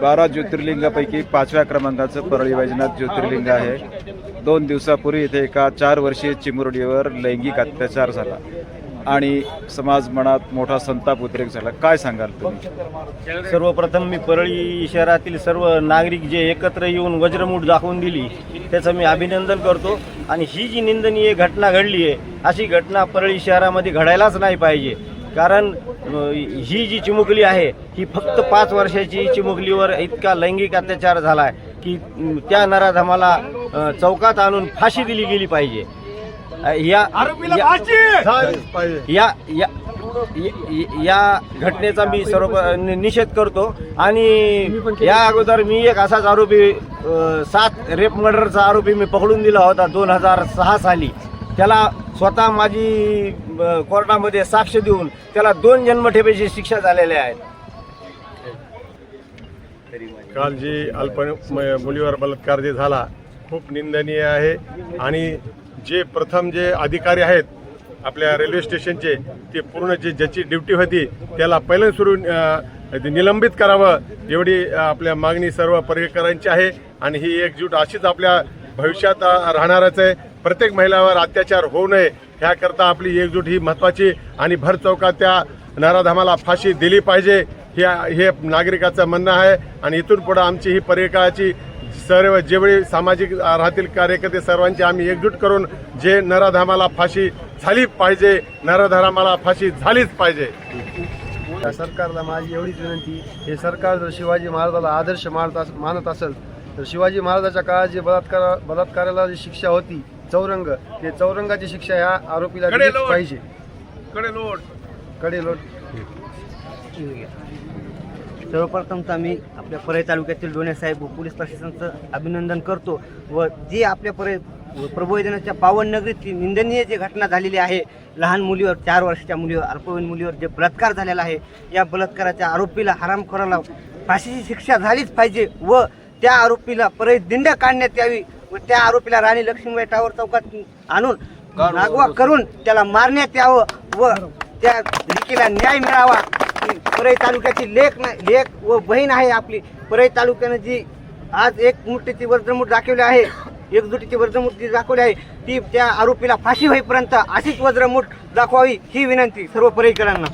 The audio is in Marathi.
बारा ज्योतिर्लिंगापैकी पाचव्या क्रमांकाचं परळी वैजनाथ ज्योतिर्लिंग आहे. दोन दिवसापूर्वी इथे एका चार वर्षीय चिमुरडीवर लैंगिक अत्याचार झाला आणि समाज मनात मोठा संताप उद्रेक झाला. काय सांगाल तुम्ही? सर्वप्रथम मी परळी शहरातील सर्व नागरिक जे एकत्र येऊन वज्रमूठ दाखवून दिली त्याचं मी अभिनंदन करतो. आणि ही जी निंदनीय घटना घडली आहे अशी घटना परळी शहरामध्ये घडायलाच नाही पाहिजे. कारण ही जी चिमुकली आहे ही फक्त पाच वर्षाची चिमुकलीवर इतका लैंगिक अत्याचार झाला आहे की त्या नराधमाला चौकात आणून फाशी दिली गेली पाहिजे. या या या या- या घटनेचा मी सर्व निषेध करतो. आणि या अगोदर मी एक असाच आरोपी सात रेप मर्डरचा आरोपी मी पकडून दिला होता दोन हजार सहा साली. त्याला स्वतः माझी कोर्टामध्ये साक्ष देऊन त्याला दोन जन्मठेपेची शिक्षा झालेल्या आहेत काल जी अल्प म- मुलीवर बलात्कार जे झाला खूप निंदनीय आहे. आणि जे प्रथम जे अधिकारी आहेत आपल्या रेल्वे स्टेशनचे ते पूर्ण जे ज्याची ड्युटी होती त्याला पहिलं सुरू निलंबित करावं एवढी आपल्या मागणी सर्व पर्यटकांची आहे. आणि ही एकजूट अशीच आपल्या भविष्यात राहणारच आहे. प्रत्येक महिलावर अत्याचार होऊ नये ह्याकरता आपली एकजूट ही महत्वाची आणि भर चौकात त्या नराधामाला फाशी दिली पाहिजे. हे हे नागरिकाचं म्हणणं आहे. आणि इथून पुढं आमची ही पर्यटकाची सर्व जेवढी सामाजिक राहतील कार्यकर्ते सर्वांची आम्ही एकजूट करून जे नराधामाला फाशी झाली पाहिजे नराधामाला फाशी झालीच पाहिजे. या सरकारला माझी एवढीच विनंती हे सरकार जर शिवाजी महाराजाला आदर्श मानत अस- मानत असेल तर शिवाजी महाराजाच्या काळात जे बलात्कार बलात्काराला जी शिक्षा होती चौरंग ते चौरंगाची शिक्षा ह्या आरोपीला दिलीच पाहिजे. कडे लोट. सर्वप्रथम तर मी आपल्या परळी तालुक्यातील डोणे साहेब व पोलीस प्रशासनाचं अभिनंदन करतो व जी आपल्या परळी प्रबोधनाच्या पावन नगरीत जी निंदनीय जी घटना झालेली आहे लहान मुलीवर चार वर्षाच्या मुलीवर अल्पवयीन मुलीवर जे बलात्कार झालेला आहे या बलात्काराच्या आरोपीला हरामखोराला फाशीची शिक्षा झालीच पाहिजे व त्या आरोपीला परत दिंड काढण्यात यावी व त्या आरोपीला राणी लक्ष्मीबाई टावर चौकात आणून नागवा करून त्याला मारण्यात यावं व त्या लेकीला न्याय मिळावा. परळी तालुक्याची लेख लेख व बहीण आहे आपली. परळी तालुक्यानं जी आज एक मुठीची वर्धमूठ दाखवली आहे एकजुटीची वर्धमूठ जी दाखवली आहे ती त्या आरोपीला फाशी होईपर्यंत अशीच वज्रमूठ दाखवावी ही विनंती सर्व परळीकरांना.